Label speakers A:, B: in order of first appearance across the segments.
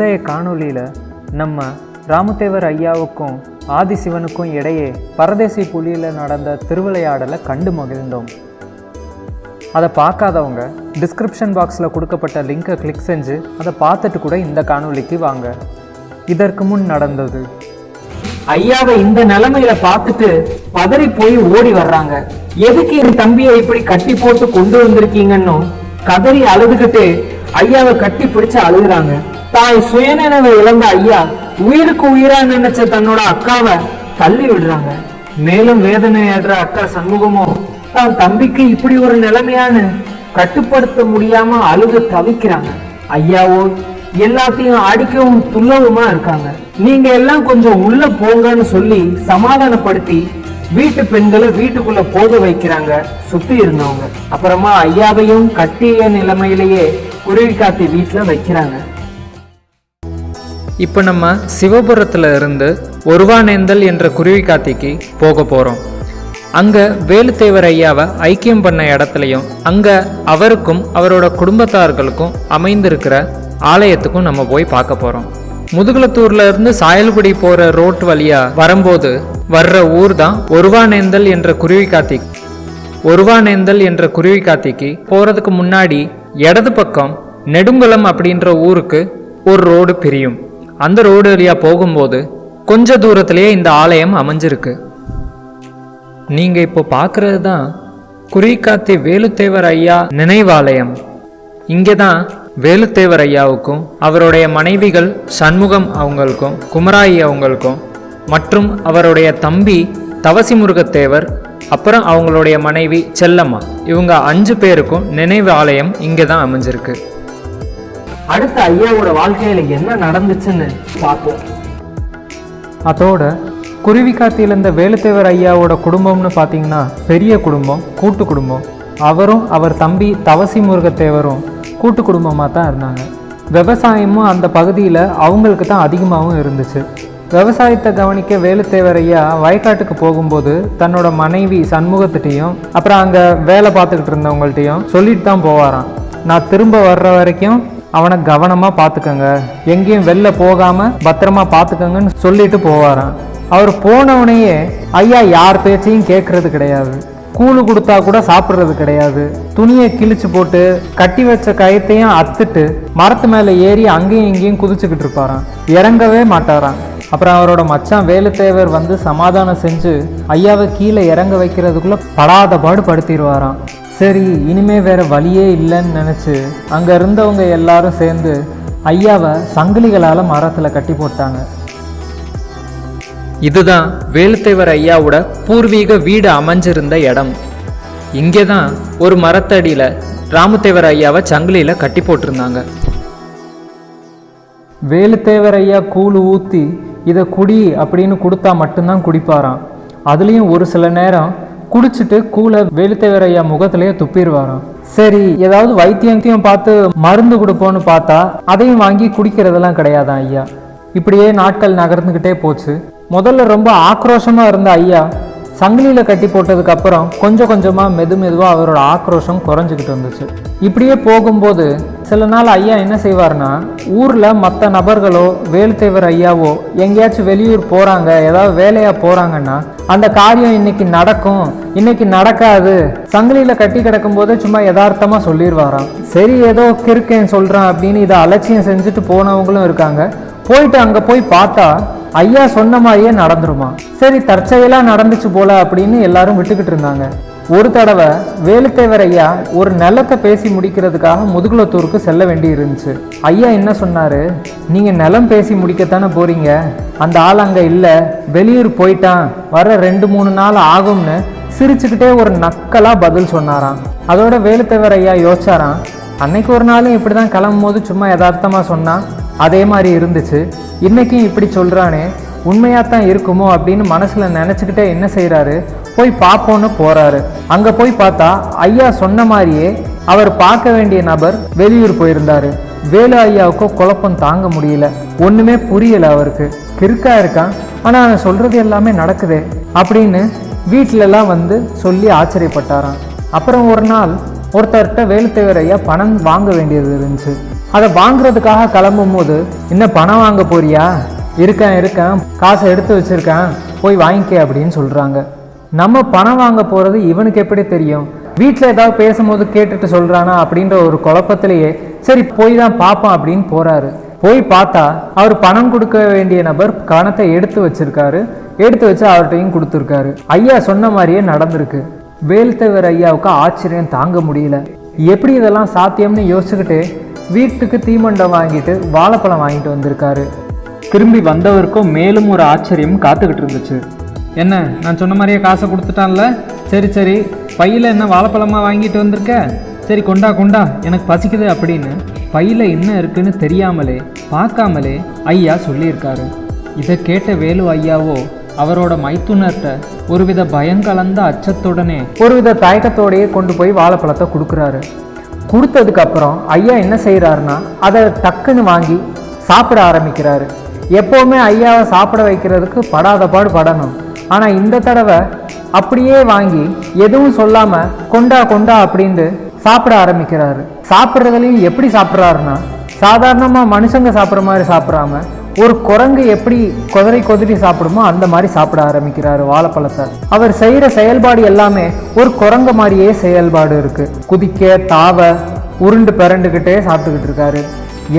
A: முந்தைய காணொளியில் நம்ம ராமதேவர் ஐயாவுக்கும் ஆதிசிவனுக்கும் இடையே பரதேசி புலியில் நடந்த திருவிளையாடலை கண்டு மகிழ்ந்தோம். அதை பார்க்காதவங்க டிஸ்கிரிப்ஷன் பாக்ஸில் கொடுக்கப்பட்ட லிங்கை கிளிக் செஞ்சு அதை பார்த்துட்டு கூட இந்த காணொளிக்கு வாங்க. இதற்கு முன் நடந்தது.
B: ஐயாவை இந்த நிலைமையில பார்த்துட்டு பதறி போய் ஓடி வர்றாங்க. எதுக்கு என் தம்பியை இப்படி கட்டி போட்டு கொண்டு வந்திருக்கீங்கன்னு கதறி அழுதுகிட்டு ஐயாவை கட்டி பிடிச்சு அழுகுறாங்க. தாய் சுயநினைவை இழந்த ஐயா உயிருக்கு உயிரா நினைச்ச தன்னோட அக்காவை தள்ளி விடுறாங்க. மேலும் வேதனையாடுற அக்கா சண்முகமோ தான் தம்பிக்கு இப்படி ஒரு நிலைமையான்னு கட்டுப்படுத்த முடியாம அழுது தவிக்கிறாங்க. ஐயாவோ எல்லாத்தையும் அடிக்கவும் துள்ளவுமா இருக்காங்க. நீங்க எல்லாம் கொஞ்சம் உள்ள போங்கன்னு சொல்லி சமாதானப்படுத்தி வீட்டு பெண்களை வீட்டுக்குள்ள போக வைக்கிறாங்க சுத்தி இருந்தவங்க. அப்புறமா ஐயாவையும் கட்டிய நிலைமையிலேயே குருவி காத்தி வீட்டுல வைக்கிறாங்க.
A: இப்போ நம்ம சிவபுரத்தில் இருந்து ஒருவானேந்தல் என்ற குருவி காத்திக்கு போக போகிறோம் அங்கே வேலுத்தேவர் ஐயாவை ஐக்கியம் பண்ண இடத்துலையும் அங்கே அவருக்கும் அவரோட குடும்பத்தார்களுக்கும் அமைந்திருக்கிற ஆலயத்துக்கும் நம்ம போய் பார்க்க போகிறோம் முதுகுளத்தூர்ல இருந்து சாயல்குடி போகிற ரோட் வழியாக வரும்போது வர்ற ஊர் தான் ஒருவானேந்தல் என்ற குருவி காத்தி ஒருவானேந்தல் என்ற குருவி காத்திக்கு போகிறதுக்கு முன்னாடி இடது பக்கம் நெடுங்குளம் அப்படின்ற ஊருக்கு ஒரு ரோடு பிரியும். அந்த ரோடு வழியாக போகும்போது கொஞ்ச தூரத்திலேயே இந்த ஆலயம் அமைஞ்சிருக்கு. நீங்கள் இப்போ பார்க்குறது தான் குறிகாத்தி வேலுத்தேவர் ஐயா நினைவாலயம். இங்கே தான் வேலுத்தேவர் ஐயாவுக்கும் அவருடைய மனைவிகள் சண்முகம் அவங்களுக்கும் குமராயி அவங்களுக்கும் மற்றும் அவருடைய தம்பி தவசிமுருகத்தேவர் அப்புறம் அவங்களுடைய மனைவி செல்லம்மா இவங்க அஞ்சு பேருக்கும் நினைவு ஆலயம் இங்கே தான் அமைஞ்சிருக்கு.
B: அடுத்த ஐயாவோட வாழ்க்கையில என்ன நடந்துச்சுன்னு பார்ப்போம்.
A: அதோட குருவிக்காத்தியில் இருந்த வேலுத்தேவர் ஐயாவோட குடும்பம்னு பார்த்தீங்கன்னா பெரிய குடும்பம் கூட்டு குடும்பம். அவரும் அவர் தம்பி தவசி முருகத்தேவரும் கூட்டு குடும்பமாக தான் இருந்தாங்க. விவசாயமும் அந்த பகுதியில் அவங்களுக்கு தான் அதிகமாகவும் இருந்துச்சு. விவசாயத்தை கவனிக்க வேலுத்தேவர் ஐயா வயக்காட்டுக்கு போகும்போது தன்னோட மனைவி சண்முகத்திட்டையும் அப்புறம் அங்கே வேலை பார்த்துக்கிட்டு இருந்தவங்கள்ட்டையும் சொல்லிட்டு தான் போவாராம். நான் திரும்ப வர்ற வரைக்கும் அவனை கவனமாக பார்த்துக்கங்க. எங்கேயும் வெளில போகாமல் பத்திரமா பார்த்துக்கங்கன்னு சொல்லிட்டு போவாராம். அவர் போனவனையே ஐயா யார் பேச்சையும் கேட்கறது கிடையாது. கூழு கொடுத்தா கூட சாப்பிட்றது கிடையாது. துணியை கிழிச்சு போட்டு கட்டி வச்ச கயத்தையும் அத்துட்டு மரத்து மேலே ஏறி அங்கேயும் இங்கேயும் குதிச்சுக்கிட்டு இருப்பாராம். இறங்கவே மாட்டாராம். அப்புறம் அவரோட மச்சான் வேலுத்தேவர் வந்து சமாதானம் செஞ்சு ஐயாவை கீழே இறங்க வைக்கிறதுக்குள்ளே படாத பாடு படுத்திடுவாராம் சரி இனிமே வேற வழியே இல்லைன்னு நினச்சி அங்கே இருந்தவங்க எல்லாரும் சேர்ந்து ஐயாவை சங்கிலிகளால் மரத்தில் கட்டி போட்டாங்க. இதுதான் வேலுத்தேவர் ஐயாவோட பூர்வீக வீடு அமைஞ்சிருந்த இடம். இங்கே தான் ஒரு மரத்தடியில் ராமத்தேவர் ஐயாவை சங்கிலியில் கட்டி போட்டிருந்தாங்க. வேலுத்தேவர் ஐயா கூழ் ஊற்றி இதை குடி அப்படின்னு கொடுத்தா மட்டும்தான் குடிப்பாராம். அதுலேயும் ஒரு சில நேரம் குடிச்சிட்டு கூழை வேலுத்தேவர் ஐயா முகத்திலேயே துப்பிடுவாராம். சரி ஏதாவது வைத்தியத்தையும் பார்த்து மருந்து கொடுப்போன்னு பார்த்தா அதையும் வாங்கி குடிக்கிறதெல்லாம் கிடையாதான் ஐயா? இப்படியே நாட்கள் நகர்ந்துக்கிட்டே போச்சு. முதல்ல ரொம்ப ஆக்ரோஷமா இருந்த ஐயா சங்கிலியில் கட்டி போட்டதுக்கு அப்புறம் கொஞ்சம் கொஞ்சமாக மெது மெதுவாக அவரோட ஆக்ரோஷம் குறைஞ்சிக்கிட்டு இருந்துச்சு. இப்படியே போகும்போது சில நாள் ஐயா என்ன செய்வார்னா ஊரில் மற்ற நபர்களோ வேலுத்தேவர் ஐயாவோ எங்கேயாச்சும் வெளியூர் போகிறாங்க ஏதாவது வேலையாக போகிறாங்கன்னா அந்த காரியம் இன்னைக்கு நடக்கும் இன்னைக்கு நடக்காது. சங்கிலியில் கட்டி கிடக்கும் போதே சும்மா யதார்த்தமாக சொல்லிடுவாராம் சரி ஏதோ கிறுக்கேன் சொல்கிறான் அப்படின்னு இதை அலட்சியம் செஞ்சுட்டு போனவங்களும் இருக்காங்க. போயிட்டு அங்கே போய் பார்த்தா ஐயா சொன்ன மாதிரியே நடந்துருமா? சரி தற்செயலாக நடந்துச்சு போல அப்படின்னு எல்லாரும் விட்டுக்கிட்டு இருந்தாங்க. ஒரு தடவை வேலுத்தேவர் ஐயா ஒரு நிலத்தை பேசி முடிக்கிறதுக்காக முதுகுலத்தூருக்கு செல்ல வேண்டி இருந்துச்சு. ஐயா என்ன சொன்னாரு? நீங்க நிலம் பேசி முடிக்கத்தானே போறீங்க? அந்த ஆள் அங்க இல்ல. வெளியூர் போயிட்டான். வர ரெண்டு மூணு நாள் ஆகும்னு சிரிச்சுக்கிட்டே ஒரு நக்கலா பதில் சொன்னாராம். அதோட வேலுத்தேவர் ஐயா யோசிச்சாராம் அன்னைக்கு ஒரு நாளும் இப்படி தான் கிளம்பும் போது சும்மா யதார்த்தமாக சொன்னால் அதே மாதிரி இருந்துச்சு. இன்றைக்கும் இப்படி சொல்கிறானே உண்மையாக தான் இருக்குமோ அப்படின்னு மனசில் நினச்சிக்கிட்டே என்ன செய்கிறாரு போய் பார்ப்போன்னு போகிறாரு அங்கே போய் பார்த்தா ஐயா சொன்ன மாதிரியே அவர் பார்க்க வேண்டிய நபர் வெளியூர் போயிருந்தாரு. வேலு ஐயாவுக்கோ குழப்பம் தாங்க முடியல. ஒன்றுமே புரியலை அவருக்கு. கிறுக்கா இருக்கான். ஆனால் அவன் சொல்கிறது எல்லாமே நடக்குதே அப்படின்னு வீட்டிலலாம் வந்து சொல்லி ஆச்சரியப்பட்டாராம். அப்புறம் ஒரு நாள் ஒருத்தர்கிட்ட வேலுத்தேவர் ஐயா பணம் வாங்க வேண்டியது இருந்துச்சு. அதை வாங்குறதுக்காக கிளம்பும் போது என்ன பணம் வாங்க போறியா? இருக்கேன் இருக்கேன். காசை எடுத்து வச்சிருக்கேன். போய் வாங்கிக்க அப்படின்னு சொல்றாங்க. நம்ம பணம் வாங்க போறது இவனுக்கு எப்படி தெரியும்? வீட்டில் ஏதாவது பேசும்போது கேட்டுட்டு சொல்கிறானா அப்படின்ற ஒரு குழப்பத்திலேயே சரி போய் தான் பார்ப்போம் அப்படின்னு போறாரு. போய் பார்த்தா அவர் பணம் கொடுக்க வேண்டிய நபர் பணத்தை எடுத்து வச்சிருக்காரு. எடுத்து வச்சு அவர்கிட்டையும் கொடுத்துருக்காரு. ஐயா சொன்ன மாதிரியே நடந்திருக்கு. வேல்தேவர் ஐயாவுக்கு ஆச்சரியம் தாங்க முடியல. எப்படி இதெல்லாம் சாத்தியம்னு யோசிச்சுக்கிட்டு வீட்டுக்கு தீமண்டம் வாங்கிட்டு வாழைப்பழம் வாங்கிட்டு வந்திருக்காரு. திரும்பி வந்தவருக்கும் மேலும் ஒரு ஆச்சரியம் காத்துக்கிட்டு இருந்துச்சு. என்ன நான் சொன்ன மாதிரியே காசை கொடுத்துட்டான்ல? சரி சரி. பையில் என்ன வாழைப்பழமாக வாங்கிட்டு வந்திருக்க? சரி கொண்டா கொண்டா. எனக்கு பசிக்குது அப்படின்னு பையில் என்ன இருக்குன்னு தெரியாமலே பார்க்காமலே ஐயா சொல்லியிருக்காரு. இதை கேட்ட வேலு ஐயாவோ அவரோட மைத்துனர்கிட்ட ஒருவித பயங்கலந்த அச்சத்துடனே ஒருவித தயக்கத்தோடையே கொண்டு போய் வாழைப்பழத்தை கொடுக்குறாரு. கொடுத்ததுக்கப்புறம் ஐயா என்ன செய்கிறாருன்னா அதை டக்குன்னு வாங்கி சாப்பிட ஆரம்பிக்கிறாரு. எப்போவுமே ஐயாவை சாப்பிட வைக்கிறதுக்கு படாத பாடு படணும். ஆனால் இந்த தடவை அப்படியே வாங்கி எதுவும் சொல்லாமல் கொண்டா கொண்டா அப்படின்ட்டு சாப்பிட ஆரம்பிக்கிறாரு. சாப்பிட்றதுலையும் எப்படி சாப்பிட்றாருன்னா சாதாரணமாக மனுஷங்க சாப்பிட்ற மாதிரி சாப்பிடாம ஒரு குரங்கு எப்படி குதிரை குதிரை சாப்பிடுமோ அந்த மாதிரி சாப்பிட ஆரம்பிக்கிறாரு வாழைப்பழத்தை. அவர் செய்கிற செயல்பாடு எல்லாமே ஒரு குரங்கு மாதிரியே செயல்பாடு இருக்குது குதிக்க தாவ உருண்டு பிறண்டுக்கிட்டே சாப்பிட்டுக்கிட்டு இருக்காரு.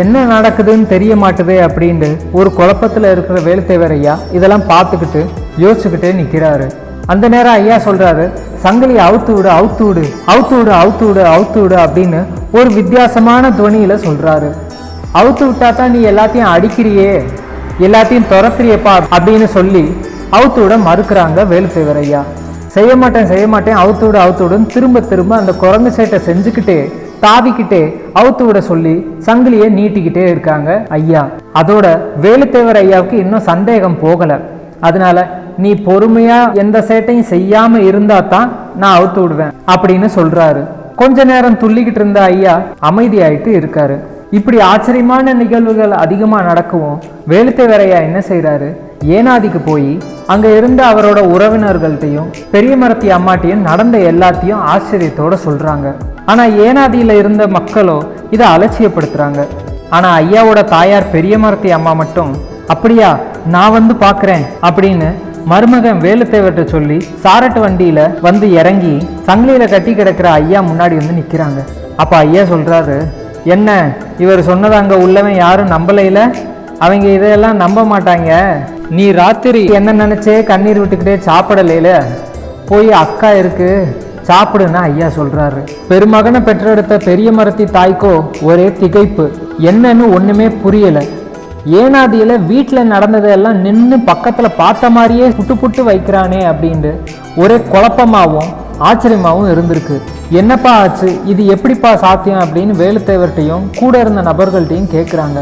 A: என்ன நடக்குதுன்னு தெரிய மாட்டுதே அப்படின்ட்டு ஒரு குழப்பத்தில் இருக்கிற வேலுத்தேவர் ஐயா இதெல்லாம் பார்த்துக்கிட்டு யோசிச்சுக்கிட்டே நிற்கிறாரு அந்த நேரம் ஐயா சொல்கிறாரு சங்கிலியை அவுத்து விடு அவுத்து விடு அவுத்து விடு அவுத்து விடு அவுத்து விடு அப்படின்னு ஒரு வித்தியாசமான துவனியில் சொல்கிறாரு அவுத்து விட்டா தான் நீ எல்லாத்தையும் அடிக்கிறியே எல்லாத்தையும் துரத்துறியப்பா அப்படின்னு சொல்லி அவுத்து விட மறுக்கிறாங்க வேலுத்தேவர் ஐயா. செய்ய மாட்டேன் செய்ய மாட்டேன் அவுத்து விட அவுத்து விடுன்னு திரும்ப திரும்ப அந்த குரங்கு சேட்டை செஞ்சுக்கிட்டே தாவிக்கிட்டே அவுத்து விட சொல்லி சங்கிலியை நீட்டிக்கிட்டே இருக்காங்க ஐயா. அதோட வேலுத்தேவர் ஐயாவுக்கு இன்னும் சந்தேகம் போகல. அதனால நீ பொறுமையா எந்த சேட்டையும் செய்யாம இருந்தா தான் நான் அவுத்து விடுவேன் அப்படின்னு சொல்றாரு. கொஞ்ச நேரம் துள்ளிக்கிட்டு இருந்த ஐயா அமைதியாயிட்டு இருக்காரு. இப்படி ஆச்சரியமான நிகழ்வுகள் அதிகமாக நடக்கவும் வேலுத்தேவரையா என்ன செய்கிறாரு ஏனாதிக்கு போய் அங்கே இருந்த அவரோட உறவினர்கள்ட்டையும் பெரிய மரத்தி அம்மாட்டையும் நடந்த எல்லாத்தையும் ஆச்சரியத்தோட சொல்கிறாங்க ஆனால் ஏனாதியில் இருந்த மக்களோ இதை அலட்சியப்படுத்துறாங்க. ஆனால் ஐயாவோட தாயார் பெரிய மரத்தி அம்மா மட்டும் அப்படியா நான் வந்து பார்க்குறேன் அப்படின்னு மருமகன் வேலுத்தேவர்கிட்ட சொல்லி சாரட்டு வண்டியில் வந்து இறங்கி சங்கிலியில் கட்டி கிடக்கிற ஐயா முன்னாடி வந்து நிற்கிறாங்க அப்போ ஐயா சொல்கிறாரு என்ன? இவர் சொன்னது அங்கே உள்ளவன் யாரும் நம்பலையில்? அவங்க இதையெல்லாம் நம்ப மாட்டாங்க. நீ ராத்திரி என்ன நினச்சே கண்ணீர் விட்டுக்கிட்டே சாப்பிடலையில? போய் அக்கா இருக்கு. சாப்பிடுன்னு ஐயா சொல்கிறாரு பெருமகனை பெற்றெடுத்த பெரிய மரத்தி தாய்க்கோ ஒரே திகைப்பு. என்னன்னு ஒன்றுமே புரியலை. ஏனாதியில் வீட்டில் நடந்ததெல்லாம் நின்று பக்கத்தில் பார்த்த மாதிரியே புட்டு புட்டு வைக்கிறானே அப்படின்ட்டு. ஒரே குழப்பமாவும் ஆச்சரியமாகவும் இருந்திருக்கு. என்னப்பா ஆச்சு? இது எப்படிப்பா சாத்தியம்? அப்படின்னு வேலுத்தேவர்கிட்டையும் கூட இருந்த நபர்கள்ட்டையும் கேட்குறாங்க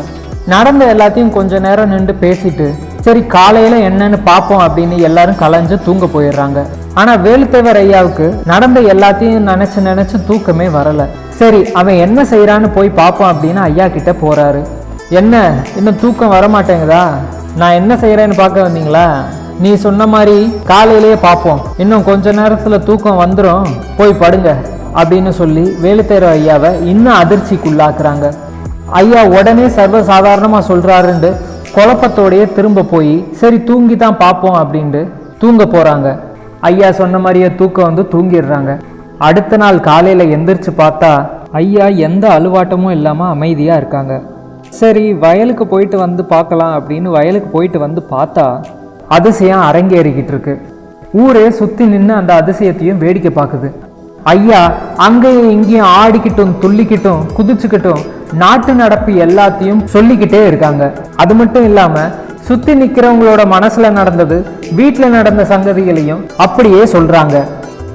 A: நடந்த எல்லாத்தையும் கொஞ்ச நேரம் நின்று பேசிட்டு சரி காலையில என்னன்னு பார்ப்போம் அப்படின்னு எல்லாரும் கலைஞ்சு தூங்க போயிடுறாங்க. ஆனா வேலுத்தேவர் ஐயாவுக்கு நடந்த எல்லாத்தையும் நினைச்சு நினைச்சு தூக்கமே வரல. சரி அவன் என்ன செய்யறான்னு போய் பார்ப்போம் அப்படின்னு ஐயா கிட்ட போறாரு. என்ன? இன்னும் தூக்கம் வர மாட்டேங்குதா நான் என்ன செய்யறேன்னு பார்க்க வந்தீங்களா? நீ சொன்ன மாதிரி காலையிலேயே பார்ப்போம். இன்னும் கொஞ்ச நேரத்தில் தூக்கம் வந்துடும் போய் படுங்க அப்படின்னு சொல்லி வேலுத்தேர ஐயாவை இன்னும் அதிர்ச்சிக்குள்ளாக்குறாங்க. ஐயா உடனே சர்வசாதாரணமாக சொல்கிறாருன்ட்டு குழப்பத்தோடையே திரும்ப போய் சரி தூங்கி தான் பார்ப்போம் அப்படின்ட்டு தூங்க போகிறாங்க ஐயா சொன்ன மாதிரியே தூக்கம் வந்து தூங்கிடுறாங்க. அடுத்த நாள் காலையில் எந்திரிச்சு பார்த்தா ஐயா எந்த அலுவாட்டமும் இல்லாமல் அமைதியாக இருக்காங்க. சரி வயலுக்கு போயிட்டு வந்து பார்க்கலாம் அப்படின்னு வயலுக்கு போயிட்டு வந்து பார்த்தா அதிசயம் அரங்கேறிக்கிட்டு இருக்கு. ஊரே சுத்தி நின்று அந்த அதிசயத்தையும் வேடிக்கை பார்க்குது. ஐயா அங்கேயும் இங்கேயும் ஆடிக்கிட்டும் துள்ளிக்கிட்டும் குதிச்சுக்கிட்டும் நாட்டு நடப்பு எல்லாத்தையும் சொல்லிக்கிட்டே இருக்காங்க. அது மட்டும் இல்லாம சுத்தி நிக்கிறவங்களோட மனசுல நடந்தது வீட்டுல நடந்த சங்கதிகளையும் அப்படியே சொல்றாங்க.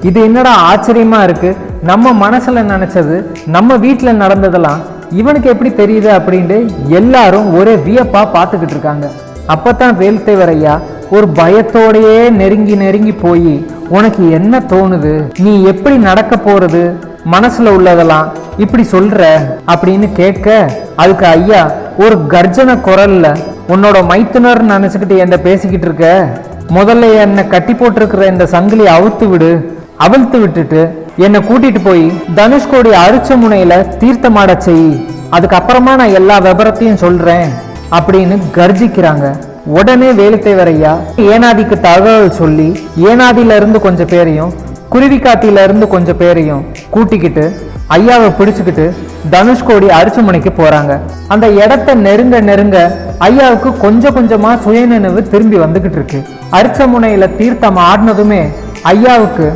A: இது என்னடா ஆச்சரியமா இருக்கு? நம்ம மனசுல நினைச்சது நம்ம வீட்டுல நடந்ததெல்லாம் இவனுக்கு எப்படி தெரியுது அப்படின்ட்டு எல்லாரும் ஒரே வியப்பா பார்த்துக்கிட்டு இருக்காங்க. அப்பதான் வேல்தேவர் ஐயா ஒரு பயத்தோடயே நெருங்கி நெருங்கி போய் உனக்கு என்ன தோணுது? நீ எப்படி நடக்க போறது? மனசுல உள்ளதெல்லாம் இப்படி சொல்ற அப்படின்னு கேட்க அதுக்கு ஐயா ஒரு கர்ஜன குரல்ல உன்னோட மைத்துனர் நினைச்சுக்கிட்டு என்ன பேசிக்கிட்டு இருக்க. முதல்ல என்னை கட்டி போட்டிருக்கிற இந்த சங்கிலி அவுத்து விடு. அவிழ்த்து விட்டுட்டு என்னை கூட்டிட்டு போய் தனுஷ்கோடி அரிச்ச முனையில தீர்த்தமாட செய். அதுக்கப்புறமா நான் எல்லா விபரத்தையும் சொல்றேன் அப்படின்னு கர்ஜிக்கிறாங்க. உடனே வேலுத்தேவர் ஐயா. ஏனாதிக்கு தகவல் சொல்லி ஏனாதியில இருந்து கொஞ்சம் பேரையும் குருவிக்காட்டியிலிருந்து கொஞ்சம் பேரையும் கூட்டிக்கிட்டு ஐயாவை பிடிச்சுக்கிட்டு தனுஷ்கோடி அரிசுமனைக்கு போறாங்க. அந்த இடத்த நெருங்க நெருங்க ஐயாவுக்கு கொஞ்சம் கொஞ்சமா சுயநினைவு திரும்பி வந்துகிட்டு இருக்கு. அரிச்சமுனையில தீர்த்தம் ஆடினதுமே ஐயாவுக்கு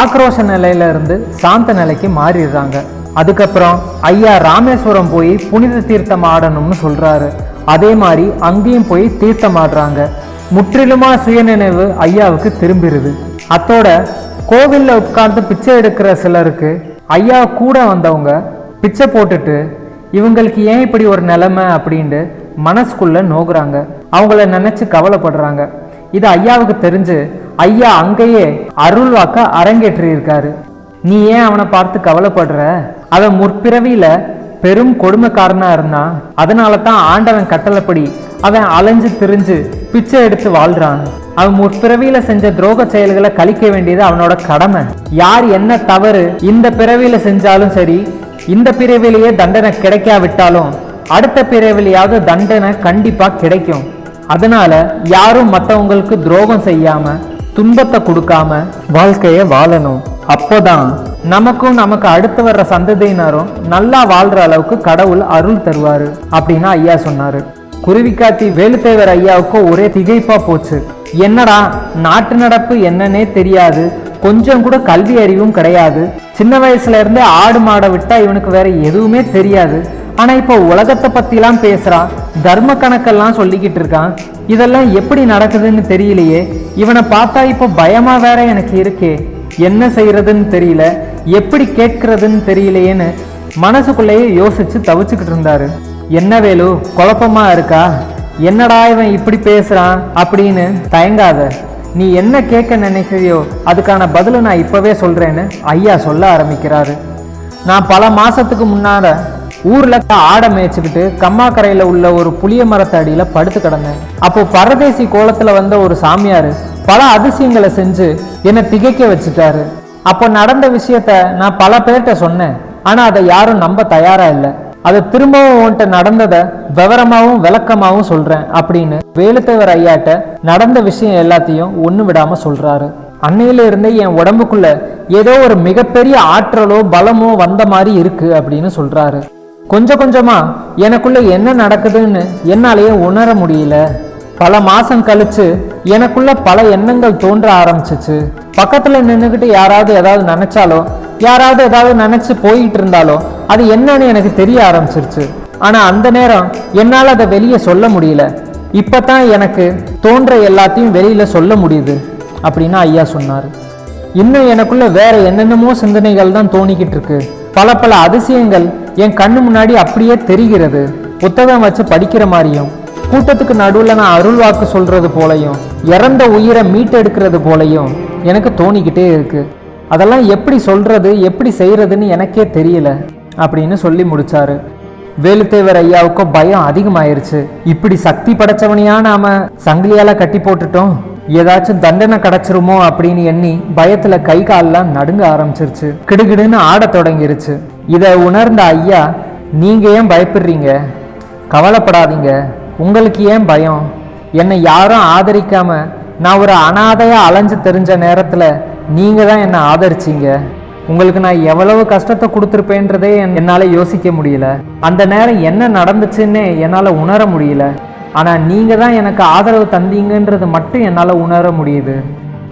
A: ஆக்ரோஷ நிலையில இருந்து சாந்த நிலைக்கு மாறிடுறாங்க. அதுக்கப்புறம் ஐயா ராமேஸ்வரம் போய் புனித தீர்த்தம் ஆடணும்னு சொல்றாரு. அதே மாதிரி அங்கேயும் போய் தீர்த்த ஆடுறாங்க. முற்றிலுமா சுயநினைவு ஐயாவுக்கு திரும்பிடுது அத்தோட கோவில்ல உட்கார்ந்து பிச்சை எடுக்கிற சிலருக்கு ஐயா கூட வந்தவங்க பிச்சை போட்டுட்டு இவங்களுக்கு ஏன் இப்படி ஒரு நிலைமை? அப்படின்ட்டு மனசுக்குள்ள நோகுறாங்க. அவங்கள நினைச்சு கவலைப்படுறாங்க. இது ஐயாவுக்கு தெரிஞ்சு ஐயா அங்கேயே அருள் வாக்க அரங்கேற்றி இருக்காரு நீ ஏன் அவனை பார்த்து கவலைப்படுற? அவன் முற்பிறவியில பெரும் கொடுமைக்காரனா இருந்தான் அதனால தான் ஆண்டவன் கட்டளைப்படி அவன் அலைஞ்சு திரிஞ்சு பிச்சை எடுத்து வாழ்றான். அவன் முற்பிறவியில செஞ்ச துரோக செயல்களை கழிக்க வேண்டியது அவனோட கடமை. யார் என்ன தவறு இந்த பிறவியில செஞ்சாலும் சரி இந்த பிறவிலேயே தண்டனை கிடைக்காவிட்டாலும் அடுத்த பிறவிலையாவது தண்டனை கண்டிப்பா கிடைக்கும். அதனால யாரும் மற்றவங்களுக்கு துரோகம் செய்யாம துன்பத்தை கொடுக்காம வாழ்க்கையை வாழணும். அப்போதான் நமக்கும் நமக்கு அடுத்து வர்ற சந்ததியினரும் நல்லா வாழ்ற அளவுக்கு கடவுள் அருள் தருவாரு அப்படின்னு ஐயா சொன்னாரு. குருவிக்காத்தி வேலுத்தேவர் ஐயாவுக்கும் ஒரே திகைப்பா போச்சு. என்னடா நாட்டு நடப்பு என்னன்னே தெரியாது. கொஞ்சம் கூட கல்வி அறிவும் கிடையாது. சின்ன வயசுல இருந்தே ஆடு மாடை விட்டா இவனுக்கு வேற எதுவுமே தெரியாது. ஆனா இப்போ உலகத்தை பத்திலாம் பேசுறான் தர்ம கணக்கெல்லாம் சொல்லிக்கிட்டு இருக்கான். இதெல்லாம் எப்படி நடக்குதுன்னு தெரியலையே. இவனை பார்த்தா இப்போ பயமா வேற எனக்கு இருக்கே. என்ன செய்யறதுன்னு தெரியல எப்படி கேட்கறதுன்னு தெரியலையேன்னு மனசுக்குள்ளேயே யோசிச்சு தவிச்சுக்கிட்டு இருந்தாரு. என்ன வேலு குழப்பமா இருக்கா? என்னடா இவன் இப்படி பேசுறான்? அப்படின்னு தயங்காத. நீ என்ன கேட்க நினைக்கிறியோ அதுக்கான பதிலை நான் இப்பவே சொல்றேன்னு ஐயா சொல்ல ஆரம்பிக்கிறாரு. நான் பல மாசத்துக்கு முன்னால ஊர்ல ஆடை மேய்ச்சிக்கிட்டு கம்மாக்கரையில உள்ள ஒரு புளிய அடியில் படுத்து கிடந்தேன். அப்போ பரதேசி கோலத்துல வந்த ஒரு சாமியார் பல அதிசயங்களை செஞ்சு என்னை திகைக்க வச்சுட்டாரு. அப்போ நடந்த விஷயத்த நான் பல பேர்கிட்ட சொன்னேன். ஆனால் அதை யாரும் நம்ப தயாரா இல்லை. அதை திரும்பவும் உன்கிட்ட நடந்ததை விவரமாகவும் விளக்கமாகவும் சொல்கிறேன் அப்படின்னு வேலுத்தேவர் ஐயாட்ட நடந்த விஷயம் எல்லாத்தையும் ஒன்று விடாமல் சொல்கிறாரு அன்னையில இருந்தே என் உடம்புக்குள்ள ஏதோ ஒரு மிகப்பெரிய ஆற்றலோ பலமோ வந்த மாதிரி இருக்கு அப்படின்னு சொல்றாரு. கொஞ்சம் கொஞ்சமா எனக்குள்ள என்ன நடக்குதுன்னு என்னாலேயே உணர முடியல. பல மாசம் கழிச்சு எனக்குள்ள பல எண்ணங்கள் தோன்ற ஆரம்பிச்சிச்சு. பக்கத்துல நின்றுக்கிட்டு யாராவது ஏதாவது நினைச்சாலோ யாராவது ஏதாவது நினைச்சு போயிட்டு இருந்தாலோ அது என்னன்னு எனக்கு தெரிய ஆரம்பிச்சிருச்சு. ஆனா அந்த நேரம் என்னால் அதை வெளியே சொல்ல முடியல. இப்பதான் எனக்கு தோன்ற எல்லாத்தையும் வெளியில சொல்ல முடியுது அப்படின்னு ஐயா சொன்னார். இன்னும் எனக்குள்ள வேற என்னென்னமோ சிந்தனைகள் தான் தோணிக்கிட்டு இருக்கு. பல பல அதிசயங்கள் என் கண்ணு முன்னாடி அப்படியே தெரிகிறது. புத்தகம் வச்சு படிக்கிற மாதிரியும் கூட்டத்துக்கு நடுவில் நான் அருள் வாக்கு சொல்கிறது போலையும் இறந்த உயிரை மீட்டெடுக்கிறது போலையும் எனக்கு தோணிக்கிட்டே இருக்குது அதெல்லாம் எப்படி சொல்கிறது எப்படி செய்கிறதுன்னு எனக்கே தெரியல அப்படின்னு சொல்லி முடித்தாரு வேலுத்தேவர் ஐயாவுக்கும் பயம் அதிகமாயிருச்சு. இப்படி சக்தி படைச்சவனையா நாம சங்கிலியால கட்டி போட்டுட்டோம்? ஏதாச்சும் தண்டனை கிடைச்சிருமோ அப்படின்னு எண்ணி பயத்துல கை கால்லாம் நடுங்க ஆரம்பிச்சிருச்சு. கிடுகிடுன்னு ஆட தொடங்கிருச்சு. இதை உணர்ந்த ஐயா நீங்க ஏன் பயப்படுறீங்க? கவலைப்படாதீங்க. உங்களுக்கு ஏன் பயம்? என்னை யாரும் ஆதரிக்காம நான் ஒரு அனாதையாக அலைஞ்சு தெரிஞ்ச நேரத்தில் நீங்கள் தான் என்னை ஆதரிச்சீங்க. உங்களுக்கு நான் எவ்வளவு கஷ்டத்தை கொடுத்துருப்பேன்றதே என்- யோசிக்க முடியல. அந்த நேரம் என்ன நடந்துச்சுன்னு என்னால் உணர முடியல. ஆனால் நீங்கள் தான் எனக்கு ஆதரவு தந்தீங்கன்றது மட்டும் என்னால் உணர முடியுது.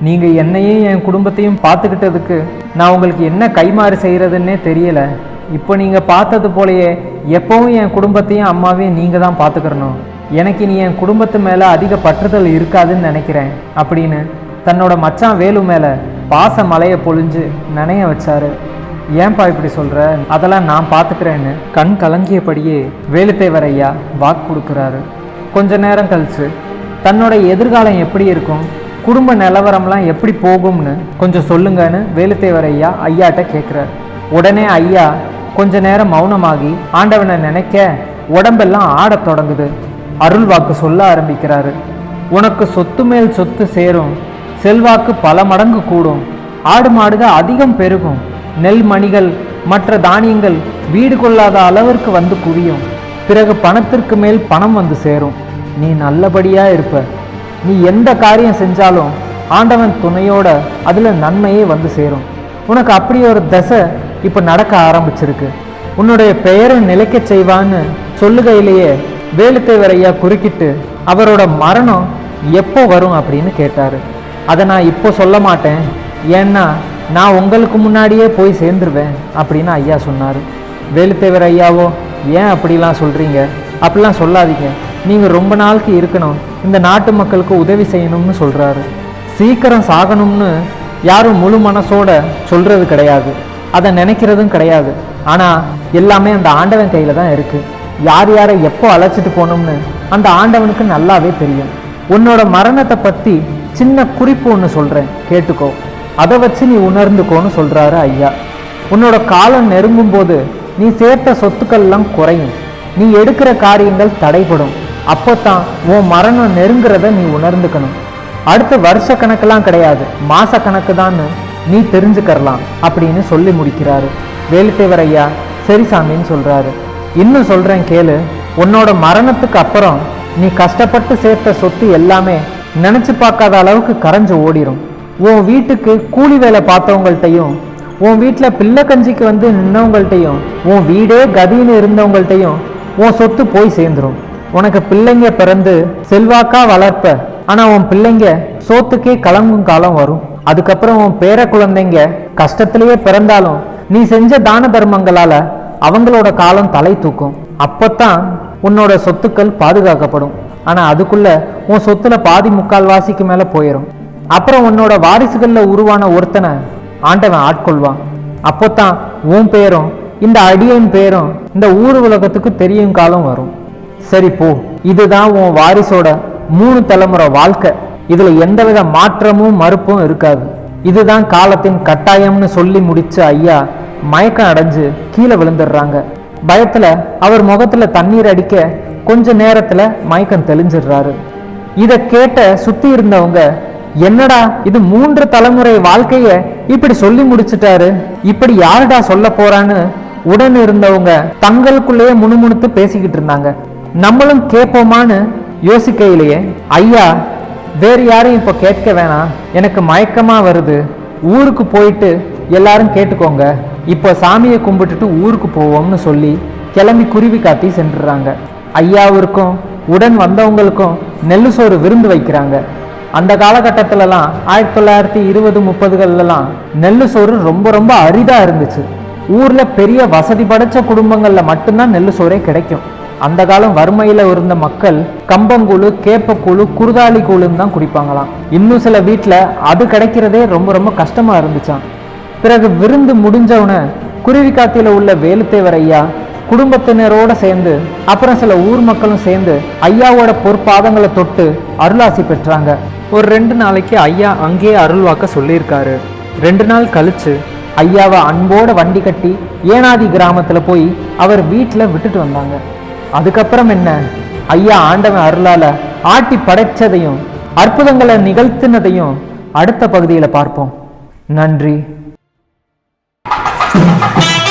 A: நீங்கள் என்னையும் என் குடும்பத்தையும் பார்த்துக்கிட்டதுக்கு நான் உங்களுக்கு என்ன கைமாறு செய்கிறதுன்னே தெரியல. இப்போ நீங்கள் பார்த்தது போலயே எப்பவும் என் குடும்பத்தையும் அம்மாவையும் நீங்கள் தான் பார்த்துக்கிறணும். எனக்கு நீ என் குடும்பத்து மேலே அதிக பற்றுதல் இருக்காதுன்னு நினைக்கிறேன் அப்படின்னு தன்னோட மச்சான் வேலு மேலே பாச மலையை பொழிஞ்சு நனைய வச்சாரு. ஏன்பா இப்படி சொல்கிற அதெல்லாம் நான் பார்த்துக்கிறேன்னு கண் கலங்கியபடியே வேலுத்தேவர் ஐயா வாக்கு கொடுக்குறாரு. கொஞ்ச நேரம் கழித்து தன்னோட எதிர்காலம் எப்படி இருக்கும்? குடும்ப நிலவரம்லாம் எப்படி போகும்னு கொஞ்சம் சொல்லுங்கன்னு வேலுத்தேவர் ஐயா ஐயாட்ட கேட்குறாரு உடனே ஐயா கொஞ்ச நேரம் மௌனமாகி ஆண்டவனை நினைக்க உடம்பெல்லாம் ஆடத் தொடங்குது. அருள் வாக்கு சொல்ல ஆரம்பிக்கிறாரு. உனக்கு சொத்து மேல் சொத்து சேரும். செல்வாக்கு பல மடங்கு கூடும். ஆடு மாடுக அதிகம் பெருகும். நெல் மணிகள் மற்ற தானியங்கள் வீடு கொள்ளாத அளவிற்கு வந்து குவியும். பிறகு பணத்திற்கு மேல் பணம் வந்து சேரும். நீ நல்லபடியா இருப்ப. நீ எந்த காரியம் செஞ்சாலும் ஆண்டவன் துணையோட அதில் நன்மையே வந்து சேரும். உனக்கு அப்படி ஒரு தசை இப்போ நடக்க ஆரம்பிச்சிருக்கு. உன்னுடைய பெயரை நிலைக்கச் செய்வான்னு சொல்லுகையிலேயே வேலுத்தேவர் ஐயா குறுக்கிட்டு அவரோட மரணம் எப்போ வரும்? அப்படின்னு கேட்டார். அதை நான் இப்போ சொல்ல மாட்டேன். ஏன்னா நான் உங்களுக்கு முன்னாடியே போய் சேர்ந்துருவேன் அப்படின்னு ஐயா சொன்னார். வேலுத்தேவர் ஐயாவோ ஏன் அப்படிலாம் சொல்கிறீங்க அப்படிலாம் சொல்லாதீங்க. நீங்கள் ரொம்ப நாளுக்கு இருக்கணும். இந்த நாட்டு மக்களுக்கு உதவி செய்யணும்னு சொல்கிறாரு சீக்கிரம் சாகணும்னு யாரும் முழு மனசோட சொல்கிறது கிடையாது. அதை நினைக்கிறதும் கிடையாது. ஆனால் எல்லாமே அந்த ஆண்டவன் கையில் தான் இருக்குது யார் யாரை எப்போ அழைச்சிட்டு போகணும்னு அந்த ஆண்டவனுக்கு நல்லாவே தெரியும். உன்னோட மரணத்தை பற்றி சின்ன குறிப்பு ஒன்று சொல்கிறேன் கேட்டுக்கோ. அதை வச்சு நீ உணர்ந்துக்கோன்னு சொல்கிறாரு ஐயா. உன்னோட காலம் நெருங்கும் போது நீ சேர்த்த சொத்துக்கள்லாம் குறையும். நீ எடுக்கிற காரியங்கள் தடைப்படும் அப்போ தான் உன் மரணம் நெருங்கிறத நீ உணர்ந்துக்கணும். அடுத்து வருஷ கணக்கெல்லாம் கிடையாது. மாச கணக்கு நீ தெரிஞ்சுக்கரலாம் அப்படின்னு சொல்லி முடிக்கிறாரு. வேலுத்தேவர் ஐயா சரி சாமின்னு சொல்கிறாரு இன்னும் சொல்றேன் கேளு. உன்னோட மரணத்துக்கு அப்புறம் நீ கஷ்டப்பட்டு சேர்த்த சொத்து எல்லாமே நினைச்சு பார்க்காத அளவுக்கு கரைஞ்சு ஓடிரும். உன் வீட்டுக்கு கூலி வேலை பார்த்தவங்கள்ட்டையும் உன் வீட்டில் பிள்ளை கஞ்சிக்கு வந்து நின்னவங்கள்ட்டையும் உன் வீடே கதின்னு இருந்தவங்கள்ட்டையும் உன் சொத்து போய் சேர்ந்துடும் உனக்கு பிள்ளைங்க பிறந்து செல்வாக்கா வளர்ப்ப ஆனால் உன் பிள்ளைங்க சோத்துக்கே கலங்கும் காலம் வரும். அதுக்கப்புறம் உன் பேர குழந்தைங்க கஷ்டத்திலேயே பிறந்தாலும் நீ செஞ்ச தான தர்மங்களால அவங்களோட காலம் தலை தூக்கும். அப்பத்தான் உன்னோட சொத்துக்கள் பாதுகாக்கப்படும். ஆனா அதுக்குள்ள உன் சொத்துல பாதி முக்கால் வாசிக்கு மேல போயிடும் அப்புறம் உன்னோட வாரிசுகள்ல உருவான ஒருத்தனை ஆண்டவன் ஆட்கொள்வான். அப்போத்தான் உன் பேரும் இந்த அடியின் பேரும் இந்த ஊர் உலகத்துக்கு தெரியும் காலம் வரும். சரி போ. இதுதான் உன் வாரிசோட மூணு தலைமுறை வாழ்க்கை. இதுல எந்தவித மாற்றமும் மறுப்பும் இருக்காது. இதுதான் காலத்தின் கட்டாயம்னு சொல்லி முடிச்ச ஐயா மயக்கம் அடைஞ்சு கீழே விழுந்துடுறாங்க. பயத்துல அவர் முகத்துல தண்ணீர் அடிக்க கொஞ்ச நேரத்துல மயக்கம் தெளிஞ்சிடுறாரு. இத கேட்ட சுத்தி இருந்தவங்க என்னடா இது மூன்று தலைமுறை வாழ்க்கைய இப்படி சொல்லி முடிச்சிட்டாரு? இப்படி யாருடா சொல்ல போறான்னு? உடன் இருந்தவங்க தங்களுக்குள்ளேயே முணுமுணுத்து பேசிக்கிட்டு இருந்தாங்க. நம்மளும் கேட்போமான்னு யோசிக்கையிலேயே ஐயா வேறு யாரையும் இப்போ கேட்க வேணாம். எனக்கு மயக்கமா வருது. ஊருக்கு போயிட்டு எல்லாரும் கேட்டுக்கோங்க. இப்போ சாமியை கும்பிட்டுட்டு ஊருக்கு போவோம்னு சொல்லி கிளம்பி குருவி காட்டி சென்றுறாங்க. ஐயாவிற்கும் உடன் வந்தவங்களுக்கும் நெல்லு சோறு விருந்து வைக்கிறாங்க. அந்த காலகட்டத்திலலாம் ஆயிரத்தி தொள்ளாயிரத்தி இருபது முப்பதுகள்லாம் நெல்லு சோறு ரொம்ப ரொம்ப அரிதாக இருந்துச்சு. ஊரில் பெரிய வசதி படைச்ச குடும்பங்களில் மட்டும்தான் நெல்லு சோறே கிடைக்கும். அந்த காலம் வறுமையில் இருந்த மக்கள் கம்பங்கூழு கேப்பக்கூழு குருதாளி கூழுன்னு தான் குடிப்பாங்களாம். இன்னும் சில வீட்டில் அது கிடைக்கிறதே ரொம்ப ரொம்ப கஷ்டமாக இருந்துச்சாம். பிறகு விருந்து முடிஞ்சவுன குருவி காத்தில உள்ள வேலுத்தேவர் ஐயா குடும்பத்தினரோட சேர்ந்து அப்புறம் சில ஊர் மக்களும் சேர்ந்து ஐயாவோட பொற்பாதங்களை தொட்டு அருளாசி பெற்றாங்க. ஒரு ரெண்டு நாளைக்கு ஐயா அங்கேயே அருள்வாக்க சொல்லியிருக்காரு. ரெண்டு நாள் கழிச்சு ஐயாவை அன்போட வண்டி கட்டி ஏனாதி கிராமத்துல போய் அவர் வீட்டில் விட்டுட்டு வந்தாங்க. அதுக்கப்புறம் என்ன? ஐயா ஆண்டவன் அருளால ஆட்டி படைச்சதையும் அற்புதங்களை நிகழ்த்தினதையும் அடுத்த பகுதியில் பார்ப்போம். நன்றி. Thank you.